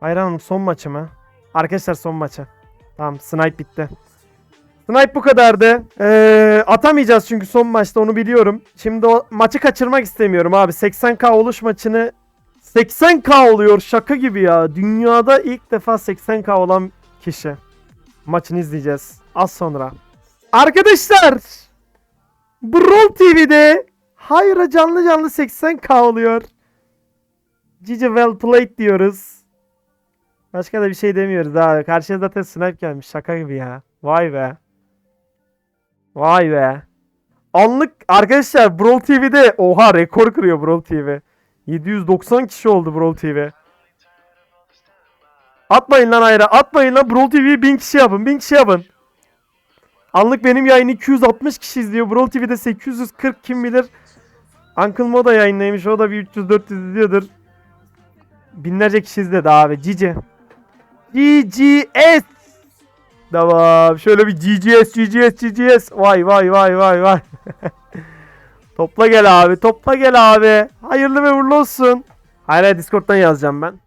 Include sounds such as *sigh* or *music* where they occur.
Hayranım son maçı mı? Arkadaşlar son maçı. Tamam snipe bitti. Snipe bu kadardı. Ee, atamayacağız çünkü son maçta onu biliyorum. Şimdi o maçı kaçırmak istemiyorum abi. 80k oluş maçını 80k oluyor şaka gibi ya. Dünyada ilk defa 80k olan kişi. Maçını izleyeceğiz. Az sonra. Arkadaşlar. Brawl TV'de hayra canlı canlı 80k oluyor. Cici well played diyoruz. Başka da bir şey demiyoruz abi. Karşıya zaten snipe gelmiş. Şaka gibi ya. Vay be. Vay be. Anlık arkadaşlar Brawl TV'de oha rekor kırıyor Brawl TV. 790 kişi oldu Brawl TV. Atmayın lan hayra. Atmayın lan Brawl TV'yi 1000 kişi yapın. 1000 kişi yapın. Anlık benim yayını 260 kişi izliyor. Brawl TV'de 840 kim bilir. Uncle Mo da yayınlaymış. O da bir 300-400 izliyordur. Binlerce kişi izledi abi. Cici. GGS. Tamam. Şöyle bir GGS, GGS, GGS. Vay vay vay vay vay. *laughs* topla gel abi. Topla gel abi. Hayırlı ve uğurlu olsun. Hayır Discord'dan yazacağım ben.